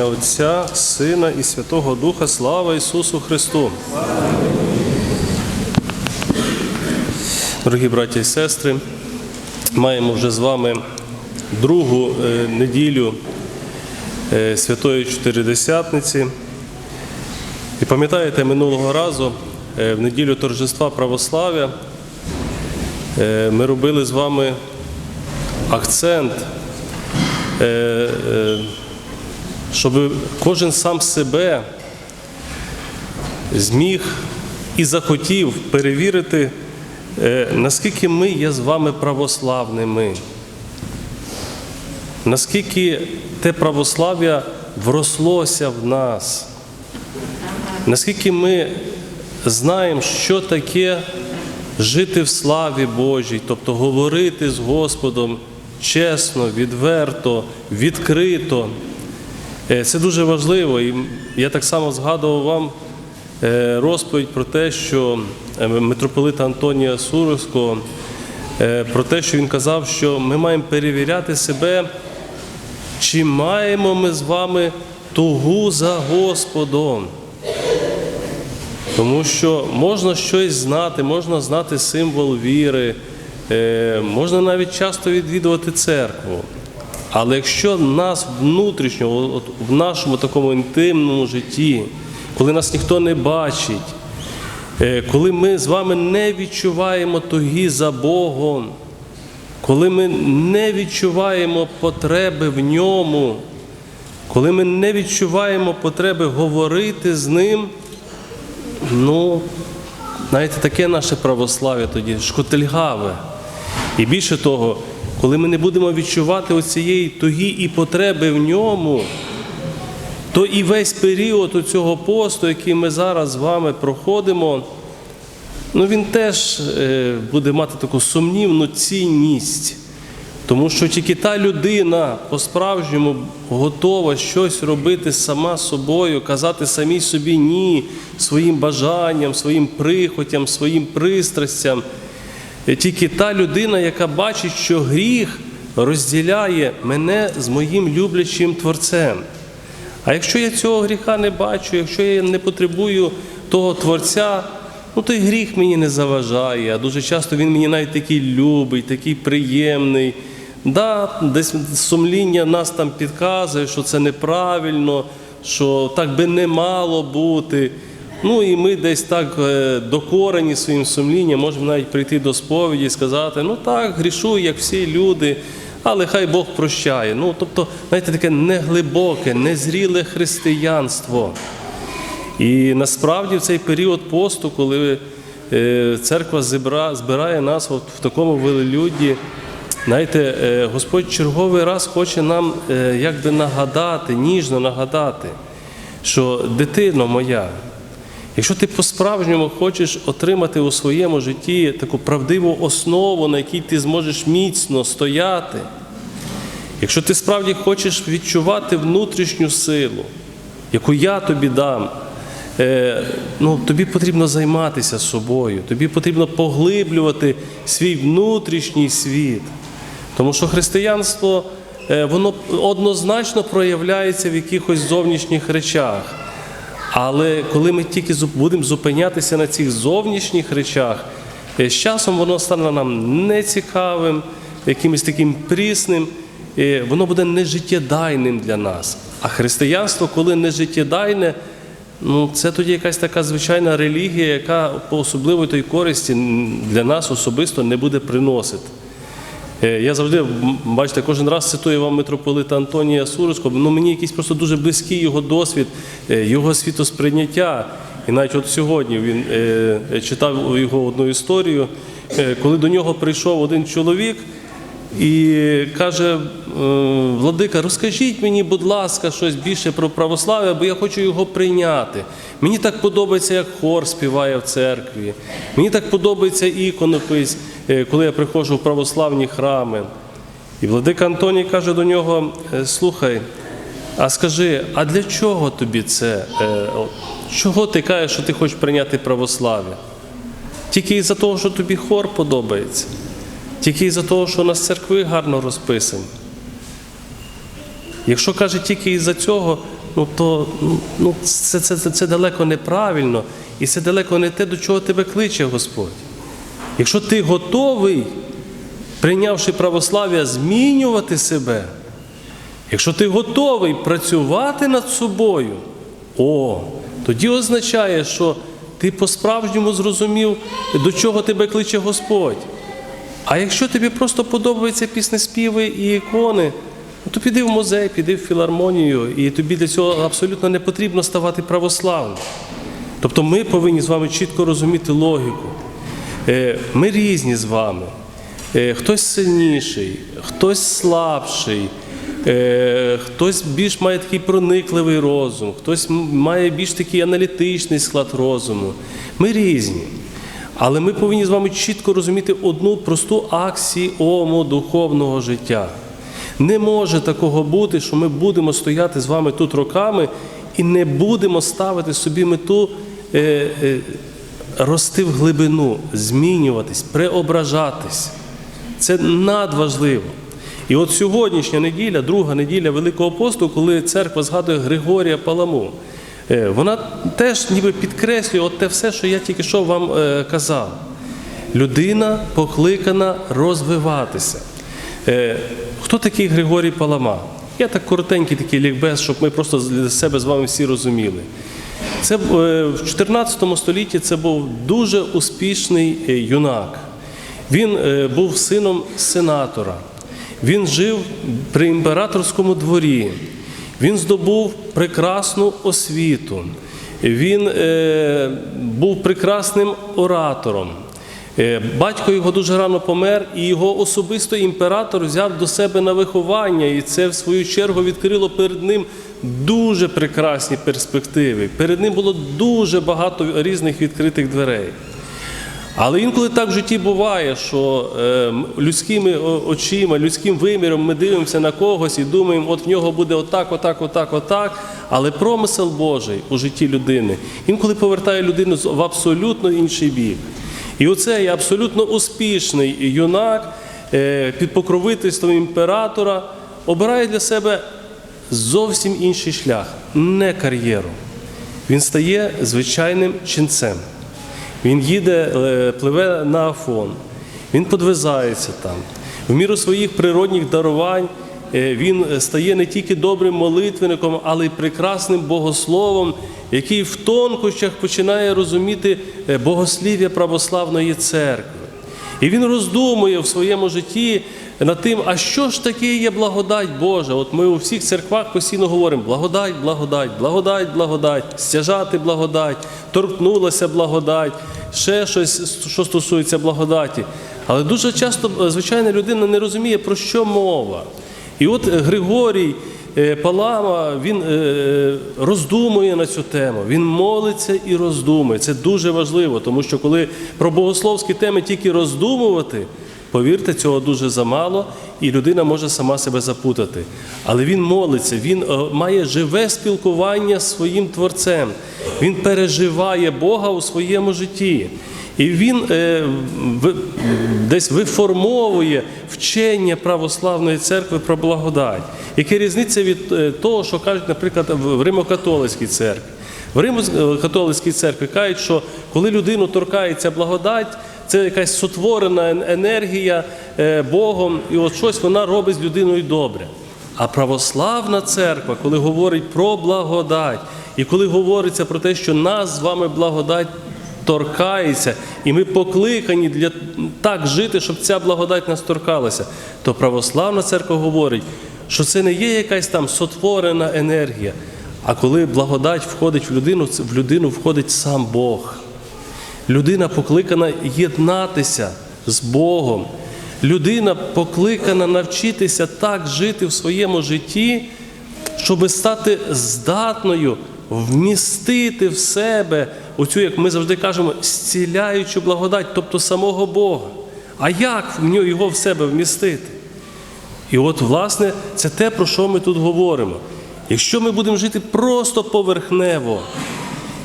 Ім'я Отця, Сина і Святого Духа, слава Ісусу Христу. Дорогі браті і сестри, маємо вже з вами другу е, неділю е, Святої Чотиридесятниці. І пам'ятаєте, минулого разу, е, в неділю торжества православ'я, ми робили з вами акцент. щоб кожен сам себе зміг і захотів перевірити, наскільки ми є з вами православними, наскільки те православ'я врослося в нас, наскільки ми знаємо, що таке жити в славі Божій, тобто говорити з Господом чесно, відверто, відкрито. Е, Це дуже важливо. І я так само згадував вам е, розповідь про те, що е, митрополита Антонія Суровського, е, про те, що він казав, що ми маємо перевіряти себе, чи маємо ми з вами тугу за Господом. Тому що можна щось знати, можна знати символ віри, е, можна навіть часто відвідувати церкву. Але якщо нас внутрішньо, в нашому такому інтимному житті, коли нас ніхто не бачить, е, коли ми з вами не відчуваємо туги за Богом, коли ми не відчуваємо потреби в ньому, коли ми не відчуваємо потреби говорити з ним, ну, знаєте, таке наше православ'я тоді шкотельгаве. І більше того, коли ми не будемо відчувати оцієї туги і потреби в ньому, то і весь період цього посту, який ми зараз з вами проходимо, ну він теж е, буде мати таку сумнівну цінність. Тому що тільки та людина по-справжньому готова щось робити сама собою, казати самій собі ні своїм бажанням, своїм прихотям, своїм пристрастям. Е, Тільки та людина, яка бачить, що гріх розділяє мене з моїм люблячим Творцем. А якщо я цього гріха не бачу, якщо я не потребую того Творця, ну той гріх мені не заважає. А дуже часто він мені навіть такий любий, такий приємний. Да, десь сумління нас там підказує, що це неправильно, що так би не мало бути. Ну і ми десь так е, докорені своїм сумлінням, можемо навіть прийти до сповіді і сказати, ну так, грішу, як всі люди, але хай Бог прощає. Ну, тобто, знаєте, таке неглибоке, незріле християнство. І насправді в цей період посту, коли е, церква збирає нас от в такому велелюдді, знаєте, е, Господь черговий раз хоче нам е, якби нагадати, ніжно нагадати, що дитино моя, якщо ти по-справжньому хочеш отримати у своєму житті таку правдиву основу, на якій ти зможеш міцно стояти, якщо ти справді хочеш відчувати внутрішню силу, яку я тобі дам, е, ну, тобі потрібно займатися собою, тобі потрібно поглиблювати свій внутрішній світ. Тому що християнство е, воно однозначно проявляється в якихось зовнішніх речах. Але коли ми тільки будемо зупинятися на цих зовнішніх речах, е, з часом воно стане нам нецікавим, якимось таким прісним, е, воно буде нежиттєдайним для нас. А християнство, коли нежиттєдайне, ну це тоді якась така звичайна релігія, яка по особливої тої користі для нас особисто не буде приносити. Е, Я завжди, бачите, кожен раз цитую вам митрополита Антонія Сурського, ну мені якийсь просто дуже близький його досвід, е, його світосприйняття. І навіть от сьогодні він е, читав його одну історію, коли до нього прийшов один чоловік і каже: Владика, розкажіть мені, будь ласка, щось більше про православ'я, бо я хочу його прийняти. Мені так подобається, як хор співає в церкві. Мені так подобається іконопис, коли я приходжу в православні храми. І владика Антоній каже до нього: «Е, слухай, а скажи, а для чого тобі це? Е, Чого ти кажеш, що ти хочеш прийняти православ'я? Тільки із-за того, що тобі хор подобається, тільки із-за того, що у нас церкви гарно розписані. Якщо каже тільки із-за цього, ну то ну, це, це, це, це далеко неправильно, і це далеко не те, до чого тебе кличе Господь. Якщо ти готовий, прийнявши православ'я, змінювати себе, якщо ти готовий працювати над собою, о, тоді означає, що ти по-справжньому зрозумів, до чого тебе кличе Господь. А якщо тобі просто подобаються піснеспіви і ікони, ну, то піди в музей, піди в філармонію, і тобі для цього абсолютно не потрібно ставати православним. Тобто ми повинні з вами чітко розуміти логіку. Е, Ми різні з вами. Е, Хтось сильніший, хтось слабший, е, хтось більш має такий проникливий розум, хтось має більш такий аналітичний склад розуму. Ми різні. Але ми повинні з вами чітко розуміти одну просту аксіому духовного життя. Не може такого бути, що ми будемо стояти з вами тут роками і не будемо ставити собі мету рости в глибину, змінюватись, преображатись. Це надважливо. І от сьогоднішня неділя, друга неділя Великого посту, коли церква згадує Григорія Паламу, е, вона теж ніби підкреслює от те все, що я тільки що вам е, казав. Людина покликана розвиватися. Е, Хто такий Григорій Палама? Я так коротенький такий лікбез, щоб ми просто для себе з вами всі розуміли. Це е, в 14 столітті це був дуже успішний е, юнак. Він е, був сином сенатора. Він жив при імператорському дворі. Він здобув прекрасну освіту. Він був прекрасним оратором. Е, Батько його дуже рано помер, і його особисто імператор взяв до себе на виховання, і це в свою чергу відкрило перед ним дуже прекрасні перспективи. Перед ним було дуже багато різних відкритих дверей. Але інколи так в житті буває, що е, людськими очима, людським виміром ми дивимося на когось і думаємо, от в нього буде отак, отак, отак, отак. Але промисел Божий у житті людини інколи повертає людину в абсолютно інший бік. І оцей абсолютно успішний юнак е, під покровительством імператора обирає для себе зовсім інший шлях, не кар'єру. Він стає звичайним ченцем. Він їде, е, пливе на Афон, він подвизається там. В міру своїх природних дарувань він стає не тільки добрим молитвенником, але й прекрасним богословом, який в тонкощах починає розуміти е, богослів'я православної церкви. І він роздумує в своєму житті над тим, а що ж таке є благодать Божа? От ми у всіх церквах постійно говоримо: благодать, благодать, благодать, благодать, стяжати благодать, торкнулася благодать, ще щось, що стосується благодаті. Але дуже часто е, звичайна людина не розуміє, про що мова. І от е, Григорій е, Палама він е, роздумує на цю тему, він молиться і роздумує. Це дуже важливо, тому що коли про богословські теми тільки роздумувати, повірте, цього дуже замало, і людина може сама себе запутати. Але він молиться, він має живе спілкування з своїм творцем, він переживає Бога у своєму житті. І він е, ви- десь виформовує вчення православної церкви про благодать. Яка різниця від е, того, що кажуть, наприклад, в в Римо-католицькій церкві? В Римо-католицькій церкві кажуть, що коли людину торкається благодать, це якась сотворена енергія е, Богом, і от щось вона робить з людиною добре. А православна церква, коли говорить про благодать, і коли говориться про те, що нас з вами благодать торкається, і ми покликані для так жити, щоб ця благодать нас торкалася, то православна церква говорить, що це не є якась там сотворена енергія. А коли благодать входить в людину, в людину входить сам Бог. Людина покликана єднатися з Богом. Людина покликана навчитися так жити в своєму житті, щоб стати здатною вмістити в себе оцю, як ми завжди кажемо, зціляючу благодать, тобто самого Бога. А як в нього його в себе вмістити? І от, власне, це те, про що ми тут говоримо. Якщо ми будемо жити просто поверхнево,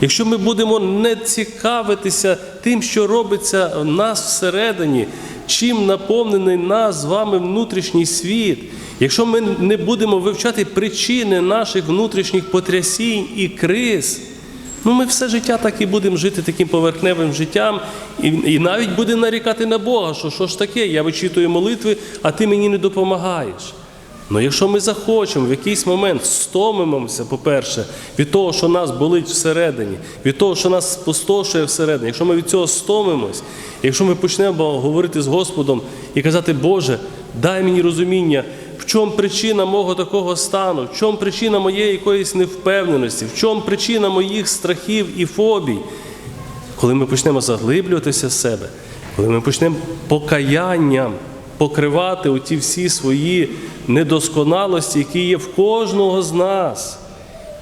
якщо ми будемо не цікавитися тим, що робиться в нас всередині, чим наповнений нас з вами внутрішній світ, якщо ми не будемо вивчати причини наших внутрішніх потрясінь і криз, ну ми все життя так і будемо жити таким поверхневим життям, і, і навіть будемо нарікати на Бога, що що ж таке, я вичитую молитви, а ти мені не допомагаєш. Ну якщо ми захочемо в якийсь момент стомимося, по-перше, від того, що нас болить всередині, від того, що нас спустошує всередині, якщо ми від цього стомимось, якщо ми почнемо говорити з Господом і казати, Боже, дай мені розуміння, в чому причина мого такого стану, в чому причина моєї якоїсь невпевненості, в чому причина моїх страхів і фобій, коли ми почнемо заглиблюватися в себе, коли ми почнемо покаянням покривати оті всі свої недосконалості, які є в кожного з нас.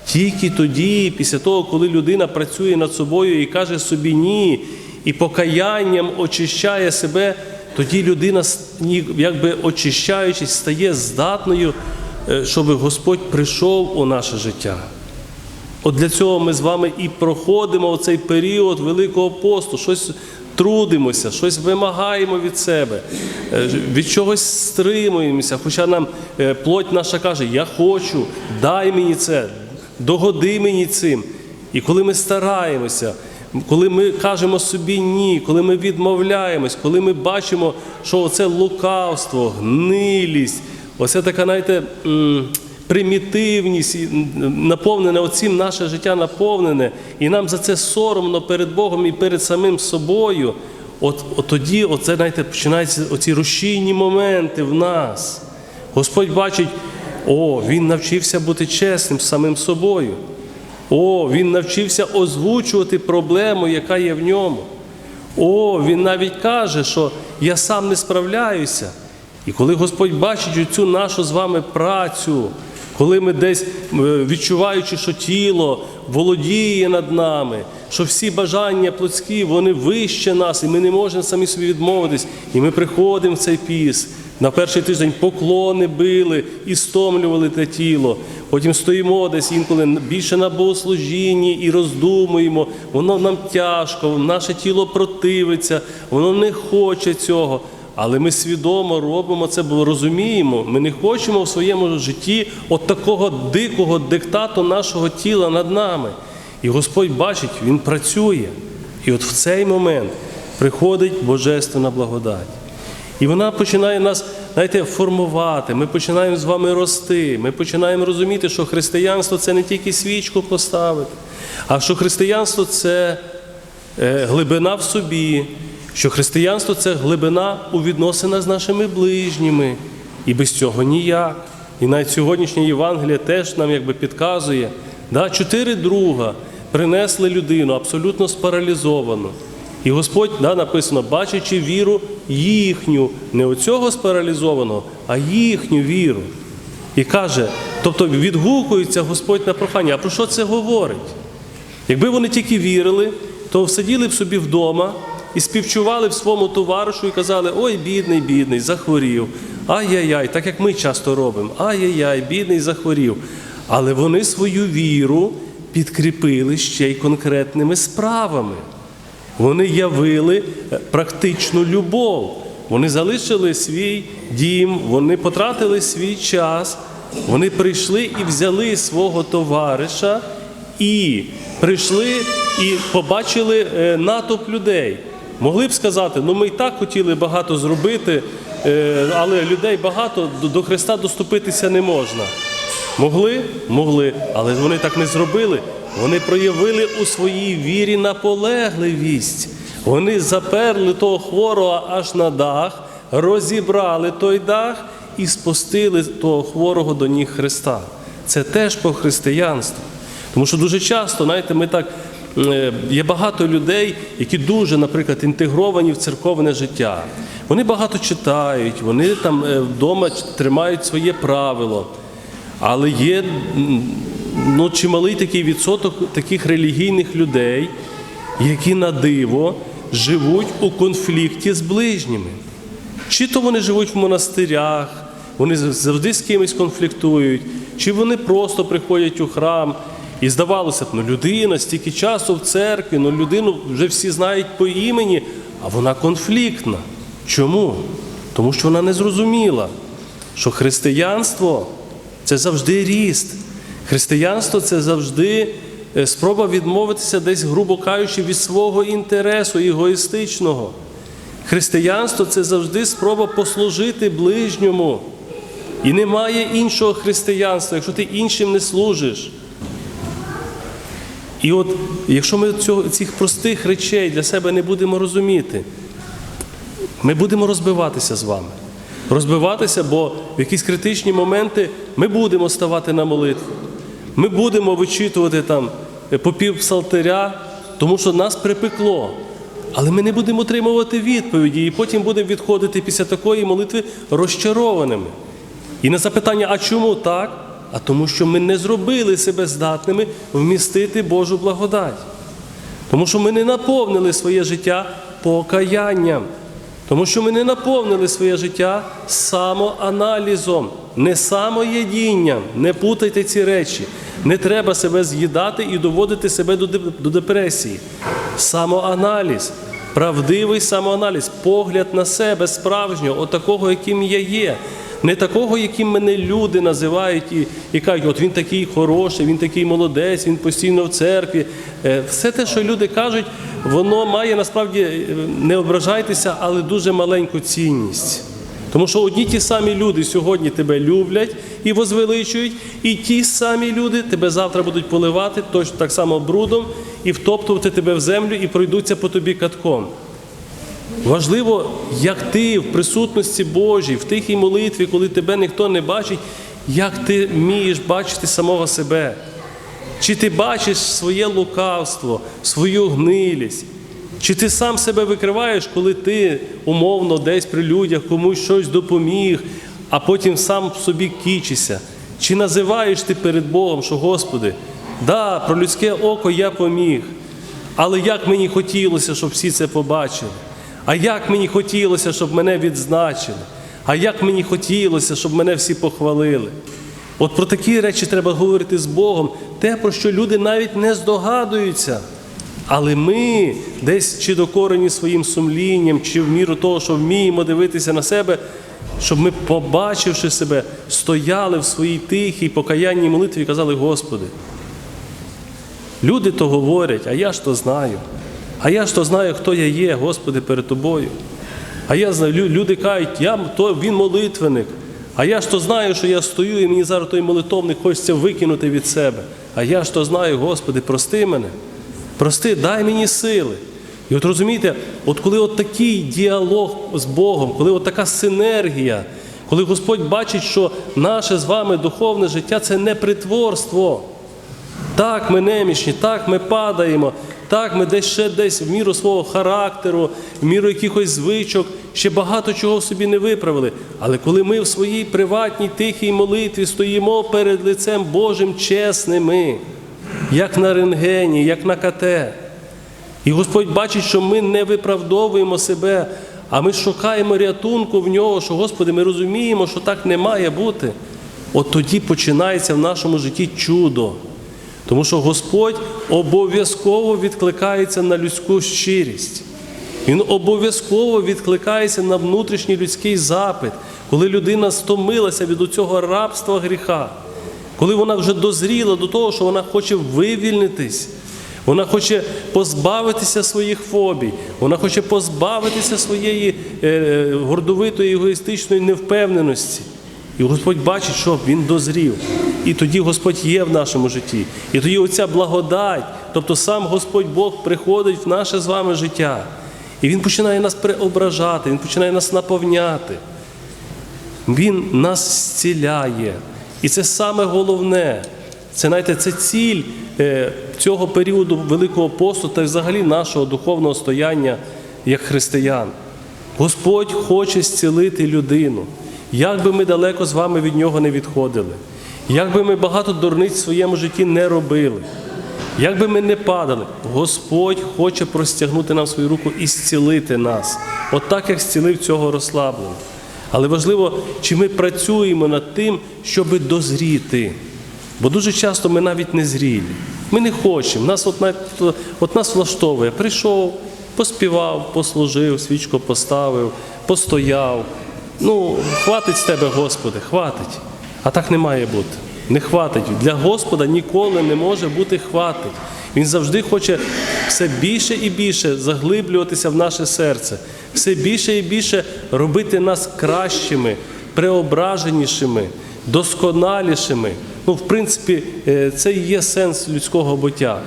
Тільки тоді, після того, коли людина працює над собою і каже собі ні, і покаянням очищає себе, тоді людина, якби очищаючись, стає здатною, е, щоб Господь прийшов у наше життя. От для цього ми з вами і проходимо цей період Великого посту, щось трудимося, щось вимагаємо від себе, е, від чогось стримуємося. Хоча нам е, плоть наша каже, я хочу, дай мені це, догоди мені цим. І коли ми стараємося, коли ми кажемо собі ні, коли ми відмовляємось, коли ми бачимо, що оце лукавство, гнилість, оце така, знаєте, примітивність, наповнене оцім наше життя наповнене, і нам за це соромно перед Богом і перед самим собою. От, от тоді, оце, знаєте, починаються оці рушійні моменти в нас. Господь бачить, о, він навчився бути чесним самим собою. О, він навчився озвучувати проблему, яка є в ньому. О, він навіть каже, що я сам не справляюся. І коли Господь бачить цю нашу з вами працю, коли ми десь е, відчуваючи, що тіло володіє над нами, що всі бажання плотські, вони вище нас, і ми не можемо самі собі відмовитись, і ми приходимо в цей піс. На перший тиждень поклони били і стомлювали те тіло. Потім стоїмо десь інколи більше на богослужінні і роздумуємо. Воно нам тяжко, наше тіло противиться, воно не хоче цього. Але ми свідомо робимо це, бо розуміємо, ми не хочемо в своєму житті от такого дикого диктату нашого тіла над нами. І Господь бачить, Він працює. І от в цей момент приходить Божественна благодать. І вона починає нас, знаєте, формувати. Ми починаємо з вами рости. Ми починаємо розуміти, що християнство це не тільки свічку поставити, а що християнство це е, глибина в собі, що християнство це глибина у відносинах з нашими ближніми. І без цього ніяк. І навіть сьогоднішнє Євангеліє теж нам якби підказує. Да, Чотири друга принесли людину абсолютно спаралізовану. І Господь да, написано, бачачи віру їхню, не оцього спаралізованого, а їхню віру. І каже, тобто відгукується Господь на прохання. А про що це говорить? Якби вони тільки вірили, то сиділи б собі вдома і співчували б своєму товаришу і казали, ой, бідний, бідний, захворів. Ай-яй-яй, так як ми часто робимо. Ай-яй-яй, бідний захворів. Але вони свою віру підкріпили ще й конкретними справами. Вони явили е, практичну любов. Вони залишили свій дім, вони потратили свій час, вони прийшли і взяли свого товариша і прийшли і побачили е, натовп людей. Могли б сказати, ну ми і так хотіли багато зробити, е, але людей багато до- до Христа доступитися не можна. Могли? Могли, але вони так не зробили. Вони проявили у своїй вірі наполегливість. Вони заперли того хворого аж на дах, розібрали той дах і спустили того хворого до ніг Христа. Це теж по християнству. Тому що дуже часто, знаєте, ми так. е, Є багато людей, які дуже, наприклад, інтегровані в церковне життя. Вони багато читають, вони там е, вдома тримають своє правило. Але є ну, чималий такий відсоток таких релігійних людей, які на диво живуть у конфлікті з ближніми. Чи то вони живуть в монастирях, вони завжди з кимось конфліктують, чи вони просто приходять у храм. І здавалося б, ну людина стільки часу в церкві, ну людину вже всі знають по імені, а вона конфліктна. Чому? Тому що вона не зрозуміла, що християнство це завжди ріст. Християнство це завжди е, спроба відмовитися десь, грубо кажучи, від свого інтересу егоїстичного. Християнство це завжди спроба послужити ближньому. І немає іншого християнства, якщо ти іншим не служиш. І от якщо ми цього, цих простих речей для себе не будемо розуміти, ми будемо розбиватися з вами. Розбиватися, бо в якісь критичні моменти ми будемо ставати на молитву. Ми будемо вичитувати там е, по псалтиря, тому що нас припекло. Але ми не будемо отримувати відповіді, і потім будемо відходити після такої молитви розчарованими. І на запитання, а чому так? А тому, що ми не зробили себе здатними вмістити Божу благодать. Тому що ми не наповнили своє життя покаянням. Тому що ми не наповнили своє життя самоаналізом, не самоєдінням. Не путайте ці речі. Не треба себе з'їдати і доводити себе до депресії. Самоаналіз, правдивий самоаналіз, погляд на себе справжнього, отакого, яким я є. Не такого, яким мене люди називають і, і кажуть, от він такий хороший, він такий молодець, він постійно в церкві. Е, Все те, що люди кажуть, воно має насправді е, не ображайтеся, але дуже маленьку цінність. Тому що одні ті самі люди сьогодні тебе люблять і возвеличують, і ті самі люди тебе завтра будуть поливати точно так само брудом і втоптувати тебе в землю і пройдуться по тобі катком. Важливо, як ти в присутності Божій, в тихій молитві, коли тебе ніхто не бачить, як ти вмієш бачити самого себе. Чи ти бачиш своє лукавство, свою гнилість? Чи ти сам себе викриваєш, коли ти умовно десь при людях комусь щось допоміг, а потім сам собі кічишся? Чи називаєш ти перед Богом, що Господи, да, про людське око я поміг, але як мені хотілося, щоб всі це побачили? А як мені хотілося, щоб мене відзначили? А як мені хотілося, щоб мене всі похвалили? От про такі речі треба говорити з Богом, те, про що люди навіть не здогадуються. Але ми десь чи докорені своїм сумлінням, чи в міру того, що вміємо дивитися на себе, щоб ми, побачивши себе, стояли в своїй тихій покаянній молитві і казали, Господи, люди то говорять, а я ж то знаю. А я ж то знаю, хто я є, Господи, перед Тобою. А я знаю, люди кажуть, я, то, він молитвенник. А я ж то знаю, що я стою, і мені зараз той молитовник хочеться викинути від себе. А я ж то знаю, Господи, прости мене. Прости, дай мені сили. І от розумієте, от коли от такий діалог з Богом, коли от така синергія, коли Господь бачить, що наше з вами духовне життя це не притворство. Так, ми немічні, так, ми падаємо, так, ми десь ще десь в міру свого характеру, в міру якихось звичок, ще багато чого в собі не виправили. Але коли ми в своїй приватній тихій молитві стоїмо перед лицем Божим чесними, як на рентгені, як на КТ, і Господь бачить, що ми не виправдовуємо себе, а ми шукаємо рятунку в нього, що, Господи, ми розуміємо, що так не має бути. От тоді починається в нашому житті чудо. Тому що Господь обов'язково відкликається на людську щирість. Він обов'язково відкликається на внутрішній людський запит, коли людина стомилася від цього рабства гріха, коли вона вже дозріла до того, що вона хоче вивільнитись. Вона хоче позбавитися своїх фобій, вона хоче позбавитися своєї е, гордовитої егоїстичної невпевненості. І Господь бачить, що він дозрів. І тоді Господь є в нашому житті. І тоді оця благодать, тобто сам Господь Бог приходить в наше з вами життя. І Він починає нас преображати, Він починає нас наповняти. Він нас зціляє. І це саме головне. Це знаєте, це ціль е, цього періоду Великого посту та взагалі нашого духовного стояння як християн. Господь хоче зцілити людину. Як би ми далеко з вами від нього не відходили, як би ми багато дурниць в своєму житті не робили, як би ми не падали, Господь хоче простягнути нам свою руку і зцілити нас, от так, як зцілив цього розслабленого. Але важливо, чи ми працюємо над тим, щоб дозріти. Бо дуже часто ми навіть не зрілі. Ми не хочемо. Нас от, от нас влаштовує. Прийшов, поспівав, послужив, свічку поставив, постояв. Ну, хватить з тебе, Господи, хватить. А так не має бути. Не хватить. Для Господа ніколи не може бути хватить. Він завжди хоче все більше і більше заглиблюватися в наше серце, все більше і більше робити нас кращими, преображенішими, досконалішими. Ну, в принципі, е, це і є сенс людського буття.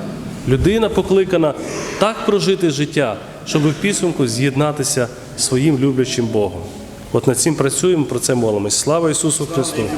Людина покликана так прожити життя, щоб в підсумку з'єднатися своїм люблячим Богом. От над цим працюємо, про це молимось. Слава Ісусу Христу!